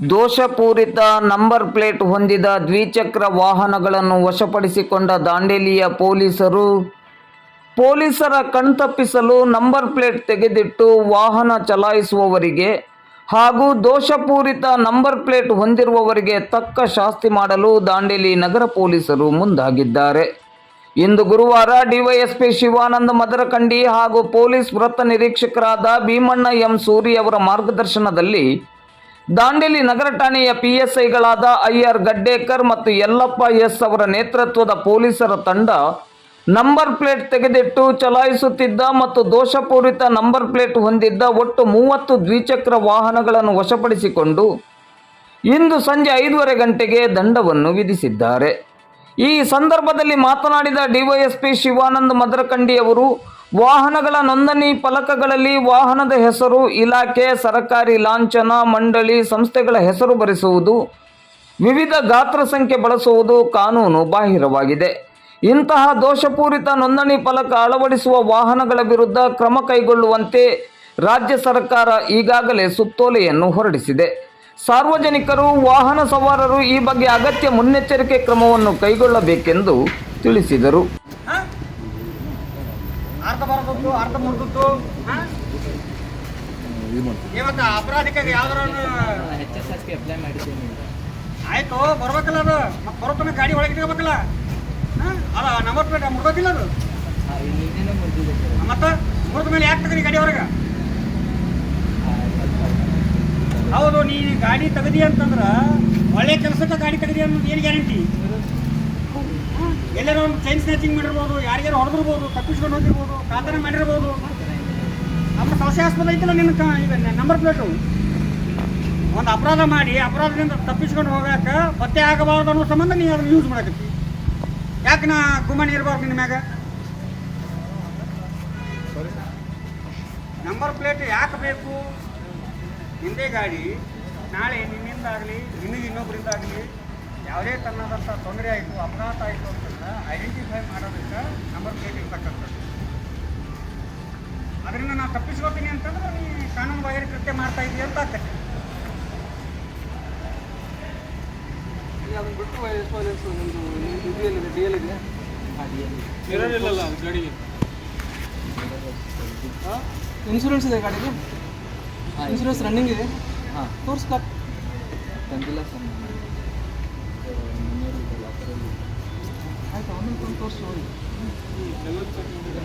ದೋಷಪೂರಿತ number plate ಹೊಂದಿದ ದ್ವಿಚಕ್ರ ವಾಹನಗಳನ್ನು ವಶಪಡಿಸಿಕೊಂಡ ದಾಂಡೇಲಿಯ ಪೊಲೀಸರು ಪೊಲೀಸರ ಕಣ್ತಪ್ಪಿಸಲು ನಂಬರ್ ಪ್ಲೇಟ್ ತೆಗೆದಿಟ್ಟು ವಾಹನ ಚಲಾಯಿಸುವವರಿಗೆ ಹಾಗೂ ದೋಷಪೂರಿತ ನಂಬರ್ ಪ್ಲೇಟ್ ಹೊಂದಿರುವವರಿಗೆ ತಕ್ಕ ಶಾಸ್ತಿ ಮಾಡಲು ದಾಂಡೇಲಿ ನಗರ ಪೊಲೀಸರು ಮುಂದಾಗಿದ್ದಾರೆ. ಇಂದು ಗುರುವಾರ ಡಿವೈಎಸ್ಪಿ ಶಿವಾನಂದ ಮದರಕಂಡಿ ಹಾಗೂ ಪೊಲೀಸ್ ವೃತ್ತ ನಿರೀಕ್ಷಕರಾದ ಭೀಮಣ್ಣ ಎಂ ಸೂರಿ ಅವರ ಮಾರ್ಗದರ್ಶನದಲ್ಲಿ ದಾಂಡೇಲಿ ನಗರ ಠಾಣೆಯ ಪಿಎಸ್ಐಗಳಾದ ಐಆರ್ ಗಡ್ಡೇಕರ್ ಮತ್ತು ಯಲ್ಲಪ್ಪ ಎಸ್ ಅವರ ನೇತೃತ್ವದ ಪೊಲೀಸರ ತಂಡ ನಂಬರ್ ಪ್ಲೇಟ್ ತೆಗೆದಿಟ್ಟು ಚಲಾಯಿಸುತ್ತಿದ್ದ ಮತ್ತು ದೋಷಪೂರಿತ ನಂಬರ್ ಪ್ಲೇಟ್ ಹೊಂದಿದ್ದ ಒಟ್ಟು ಮೂವತ್ತು ದ್ವಿಚಕ್ರ ವಾಹನಗಳನ್ನು ವಶಪಡಿಸಿಕೊಂಡು ಇಂದು ಸಂಜೆ ಐದೂವರೆ ಗಂಟೆಗೆ ದಂಡವನ್ನು ವಿಧಿಸಿದ್ದಾರೆ. ಈ ಸಂದರ್ಭದಲ್ಲಿ ಮಾತನಾಡಿದ ಡಿವೈಎಸ್ಪಿ ಶಿವಾನಂದ ಮದರಕಂಡಿ ಅವರು ವಾಹನಗಳ ನೋಂದಣಿ ಫಲಕಗಳಲ್ಲಿ ವಾಹನದ ಹೆಸರು, ಇಲಾಖೆ, ಸರಕಾರಿ ಲಾಂಛನ, ಮಂಡಳಿ, ಸಂಸ್ಥೆಗಳ ಹೆಸರು ಬರೆಸುವುದು, ವಿವಿಧ ಗಾತ್ರ ಸಂಖ್ಯೆ ಬಳಸುವುದು ಕಾನೂನು ಬಾಹಿರವಾಗಿದೆ ಇಂತಹ ದೋಷಪೂರಿತ ನೋಂದಣಿ ಫಲಕ ಅಳವಡಿಸುವ ವಾಹನಗಳ ವಿರುದ್ಧ ಕ್ರಮ ಕೈಗೊಳ್ಳುವಂತೆ ರಾಜ್ಯ ಸರ್ಕಾರ ಈಗಾಗಲೇ ಸುತ್ತೋಲೆಯನ್ನು ಹೊರಡಿಸಿದೆ ಸಾರ್ವಜನಿಕರು, ವಾಹನ ಸವಾರರು ಈ ಬಗ್ಗೆ ಅಗತ್ಯ ಮುನ್ನೆಚ್ಚರಿಕೆ ಕ್ರಮವನ್ನು ಕೈಗೊಳ್ಳಬೇಕೆಂದು ತಿಳಿಸಿದರು? ಅರ್ಧ ಬರದದ್ದು ಅರ್ಧ ಮುರಿದದ್ದು? ಇವತ್ತು ಅಪರಾಧಿಕಾರಿ ಯಾವ್ದಾರ ಎಚ್ ಎಸ್ ಎಸ್ಗೆ ಅಪ್ಲೈ ಮಾಡಿದ್ದೀನಿ ಆಯ್ತು ಬರ್ಬೇಕಲ್ಲ ಅದು. ಮತ್ತೆ ಬರೋತನ ಗಾಡಿ ಒಳಗೆ ಇಟ್ಕೋಬೇಕಲ್ಲ? ಅಲ್ಲ ನಂಬರ್ ಪ್ಲೇಟ್ ಮುರ್ದೋದಿಲ್ಲ ಅದು. ಮತ್ತೆ? ಮುರಿದ ಮೇಲೆ ಯಾಕೆ ತೆಗದಿ ಗಾಡಿ ಹೊರಗೆ? ಹೌದು ನೀ ಗಾಡಿ ತೆಗದಿ ಅಂತಂದ್ರ ಒಳ್ಳೆ ಕೆಲಸಕ್ಕೆ ಗಾಡಿ ತೆಗದಿ ಅನ್ನೋದು ಏನು ಗ್ಯಾರಂಟಿ? ಎಲ್ಲಾರ ಒಂದು ಚೈನ್ ಸ್ನ್ಯಾಚಿಂಗ್ ಮಾಡಿರ್ಬೋದು ಯಾರಿಗಾರು ಹೊಡೆದಿರ್ಬೋದು, ತಪ್ಪಿಸ್ಕೊಂಡು ಹೋಗಿರ್ಬೋದು ಕಾತನ ಮಾಡಿರ್ಬೋದು. ನಮ್ಮ ಸಂಶಯಾಸ್ಪದ ಐತಲ್ಲ ನಿನ್ನ ಈಗ ನಂಬರ್ ಪ್ಲೇಟು ಒಂದು ಅಪರಾಧ ಮಾಡಿ, ಅಪರಾಧದಿಂದ ತಪ್ಪಿಸ್ಕೊಂಡು ಹೋಗಕ್ಕೆ ಪತ್ತೆ ಆಗಬಾರ್ದು ಅನ್ನೋ ಸಂಬಂಧ ನೀವು ಅದನ್ನು ಯೂಸ್ ಮಾಡಕತ್ತಿ. ಯಾಕೆ ನಾ ಗುಮ್ಮನಿ ಇರಬಾರ್ದು ನಿನ್ನ ಮ್ಯಾಗ? ನಂಬರ್ ಪ್ಲೇಟ್ ಯಾಕೆ ಬೇಕು? ಹಿಂದೆ ಗಾಡಿ, ನಾಳೆ ನಿನ್ನಿಂದಾಗಲಿ ನಿನಗೆ ಇನ್ನೊಬ್ಬರಿಂದ ಆಗಲಿ ಯಾವುದೇ ತನ್ನದಂಥ ತೊಂದರೆ ಆಯಿತು ಅಪಘಾತ ಆಯಿತು ಅಂತಂದ್ರೆ ಐಡೆಂಟಿಫೈ ಮಾಡೋದಕ್ಕೆ ನಂಬರ್ ಪ್ಲೇಟ್ ಇರ್ತಕ್ಕಂಥದ್ದು. ಅದರಿಂದ ನಾನು ತಪ್ಪಿಸ್ಕೋತೀನಿ ಅಂತಂದ್ರೆ ನೀ ಕಾನೂನು ಬಾಹಿರ ಕೃತ್ಯ ಮಾಡ್ತಾ ಇದೀಯ ಅಂತ ಆಗ್ತದೆ ಅದನ್ನ ಬಿಟ್ಟು ವೈಸ್ ಒಂದು ಡಿ ಎಲ್ ಇದೆ ಗಾಡಿಗೆ. ಇನ್ಶೂರೆನ್ಸ್ ಇದೆ ಗಾಡಿಗೆ ಇನ್ಶೂರೆನ್ಸ್ ರನ್ನಿಂಗ್ ಇದೆ? ಹಾಂ. ತೋರಿಸ್ಲಾ ತಂದಿಲ್ಲ ಸರ್ ಆಯ್ತು, ಆಮೇಲೆ ಒಂದು ತೋರಿಸಿ, ನೋಡಿ.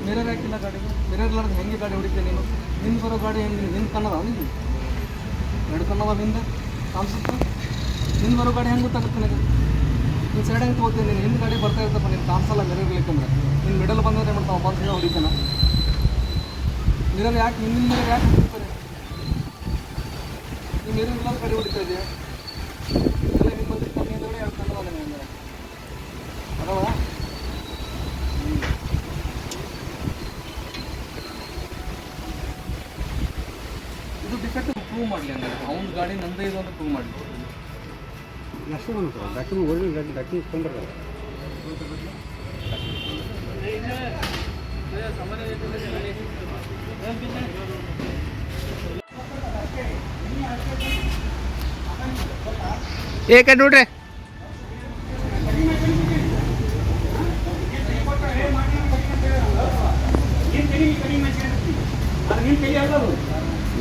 ಮಿರರ್ ಹಾಕಿಲ್ಲ ಗಾಡಿಗೆ ಮಿರರ್ ಇಲ್ಲಾರ್ದು ಹೆಂಗೆ ಗಾಡಿ ಹೊಡಿತೀಯ ನೀನು? ನಿನ್ನ ಬರೋ ಗಾಡಿ ಹೆಂಗೆ? ನಿಂದು ಕನ್ನದ ನಿಂದು? ಎರಡು ಕನ್ನದ ಹಿಂದೆ ಕಾಣಿಸುತ್ತೆ? ಹಿಂದೆ ಬರೋ ಗಾಡಿ ಹೆಂಗೆ ಗೊತ್ತಾಗುತ್ತೆ ನನಗೆ? ನೀನು ಸೈಡ್ ಹೆಂಗೆ ತಗೋತೀನಿ ನೀನು? ಹಿಂದೆ ಗಾಡಿ ಬರ್ತಾ ಇರ್ತಪ್ಪ ನೀನು ಕಾಣಿಸಲ್ಲ ಮಿರರ್ ಇರ್ಲಿಕ್ಕಂದ್ರೆ ನೀನು ಮಿಡಲ್ ಬಂದರೆ ಮಾಡ್ತಾವ? ಬಂದು ಹೊಡಿತಾನೆ. ಮಿರರ್ ಯಾಕೆ ಹಿಂದಿನ ಮಿರರ್ ಯಾಕೆ ನೀನು ಮಿರರ್ ಇಲ್ಲದ ಗಾಡಿ ಹೊಡಿತಾ ಇದೆಯಾ? ಮಾಡಲಿ ಅಂದ್ರೆ ಅವ್ನ ಗಾಡಿ ನಂದೇ ಇದು ಅಂತ ಪ್ರೂವ್ ಮಾಡಲಿ ಡಾಕ್ಯುಮೆಂಟ್ ಒಳ್ಳೆ ಡಾಕ್ಯುಮೆಂಟ್ ತೊಗೊಂಡ್ರೆ ಏಕ ನೋಡ್ರಿ ಮಾಡ್ಬೇಕು ಡಿಫೆಕ್ಟ್ ಸರ್ವಿಸ್